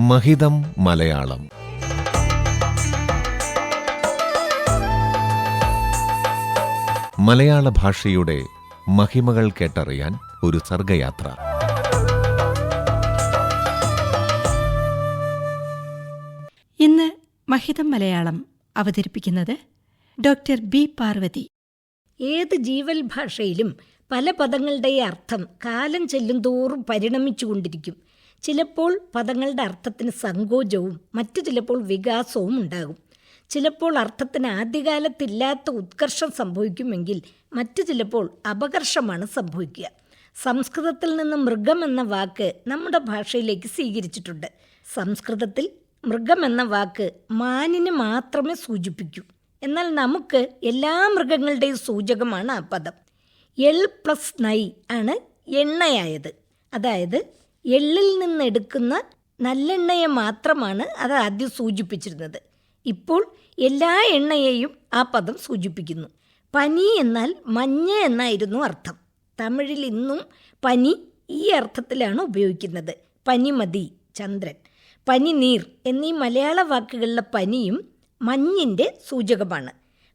മഹിതം മലയാളം. മലയാള ഭാഷയുടെ മഹിമകൾ കേട്ടറിയാൻ ഒരു സർഗയാത്ര. ഇന്ന് മഹിതം മലയാളം അവതരിപ്പിക്കുന്നത് ഡോക്ടർ ബി. പാർവതി. ഏത് ജീവൽ ഭാഷയിലും പല പദങ്ങളുടെ അർത്ഥം കാലം ചെല്ലുന്തോറും പരിണമിച്ചുകൊണ്ടിരിക്കും. ചിലപ്പോൾ പദങ്ങളുടെ അർത്ഥത്തിന് സങ്കോചവും മറ്റു ചിലപ്പോൾ വികാസവും ഉണ്ടാകും. ചിലപ്പോൾ അർത്ഥത്തിന് ആദ്യകാലത്തില്ലാത്ത ഉത്കർഷം സംഭവിക്കുമെങ്കിൽ മറ്റു ചിലപ്പോൾ അപകർഷമാണ് സംഭവിക്കുക. സംസ്കൃതത്തിൽ നിന്ന് മൃഗം എന്ന വാക്ക് നമ്മുടെ ഭാഷയിലേക്ക് സ്വീകരിച്ചിട്ടുണ്ട്. സംസ്കൃതത്തിൽ മൃഗം എന്ന വാക്ക് മാനിന് മാത്രമേ സൂചിപ്പിക്കൂ. എന്നാൽ നമുക്ക് എല്ലാ മൃഗങ്ങളുടെയും സൂചകമാണ് ആ പദം. എൽ പ്ലസ് നൈ ആണ് എണ്ണയായത്. അതായത് എള്ളിൽ നിന്നെടുക്കുന്ന നല്ലെണ്ണയെ മാത്രമാണ് അത് ആദ്യം സൂചിപ്പിച്ചിരുന്നത്. ഇപ്പോൾ എല്ലാ എണ്ണയെയും ആ പദം സൂചിപ്പിക്കുന്നു. പനി എന്നാൽ മഞ്ഞ എന്നായിരുന്നു അർത്ഥം. തമിഴിൽ ഇന്നും പനി ഈ അർത്ഥത്തിലാണ് ഉപയോഗിക്കുന്നത്. പനിമതി ചന്ദ്രൻ. പനിനീർ എന്നീ മലയാള വാക്കുകളിലെ പനിയും മഞ്ഞിന്റെ സൂചകമാണ്.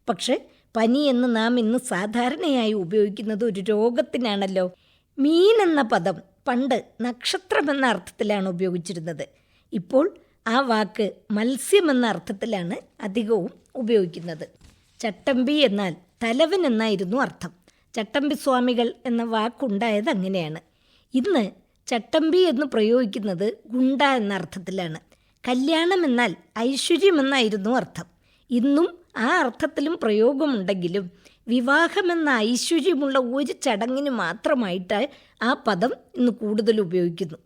പക്ഷെ പനി എന്ന് നാം ഇന്ന് സാധാരണയായി ഉപയോഗിക്കുന്നത് ഒരു രോഗത്തിനാണല്ലോ. മീൻ എന്ന പദം പണ്ട് നക്ഷത്രം എന്ന അർത്ഥത്തിലാണ് ഉപയോഗിച്ചിരുന്നത്. ഇപ്പോൾ ആ വാക്ക് മത്സ്യം എന്ന അർത്ഥത്തിലാണ് അധികവും ഉപയോഗിക്കുന്നത്. ചട്ടമ്പി എന്നാൽ തലവൻ എന്നായിരുന്നു അർത്ഥം. ചട്ടമ്പി സ്വാമികൾ എന്ന വാക്കുണ്ടായത് അങ്ങനെയാണ്. ഇന്ന് ചട്ടമ്പി എന്ന് പ്രയോഗിക്കുന്നത് ഗുണ്ട എന്ന അർത്ഥത്തിലാണ്. കല്യാണം എന്നാൽ ഐശ്വര്യമെന്നായിരുന്നു അർത്ഥം. ഇന്നും ആ അർത്ഥത്തിലും പ്രയോഗമുണ്ടെങ്കിലും വിവാഹമെന്ന ഐശ്വര്യമുള്ള ഒരു ചടങ്ങിന് മാത്രമായിട്ട് ആ പദം ഇന്ന് കൂടുതൽ ഉപയോഗിക്കുന്നു.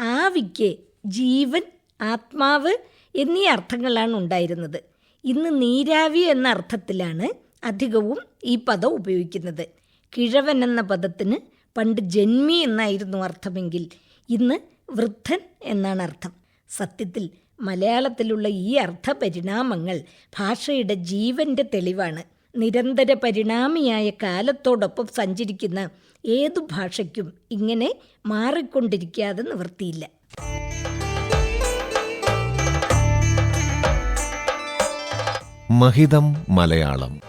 ആവിക്ക് ജീവൻ ആത്മാവ് എന്നീ അർത്ഥങ്ങളാണ് ഉണ്ടായിരുന്നത്. ഇന്ന് നീരാവി എന്ന അർത്ഥത്തിലാണ് അധികവും ഈ പദം ഉപയോഗിക്കുന്നത്. കിഴവൻ എന്ന പദത്തിന് പണ്ട് ജന്മി എന്നായിരുന്നു അർത്ഥമെങ്കിൽ ഇന്ന് വൃദ്ധൻ എന്നാണ് അർത്ഥം. സത്യത്തിൽ മലയാളത്തിലുള്ള ഈ അർത്ഥപരിണാമങ്ങൾ ഭാഷയുടെ ജീവന്റെ തെളിവാണ്. നിരന്തര പരിണാമിയായ കാലത്തോടൊപ്പം സഞ്ചരിക്കുന്ന ഏതു ഭാഷയ്ക്കും ഇങ്ങനെ മാറിക്കൊണ്ടിരിക്കാതെ നിവൃത്തിയില്ല മഹിതം മലയാളം.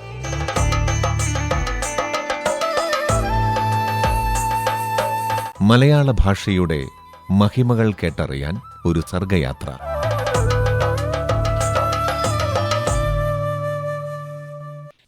മലയാള ഭാഷയുടെ മഹിമകൾ കേട്ടറിയാൻ ഒരു സർഗയാത്ര.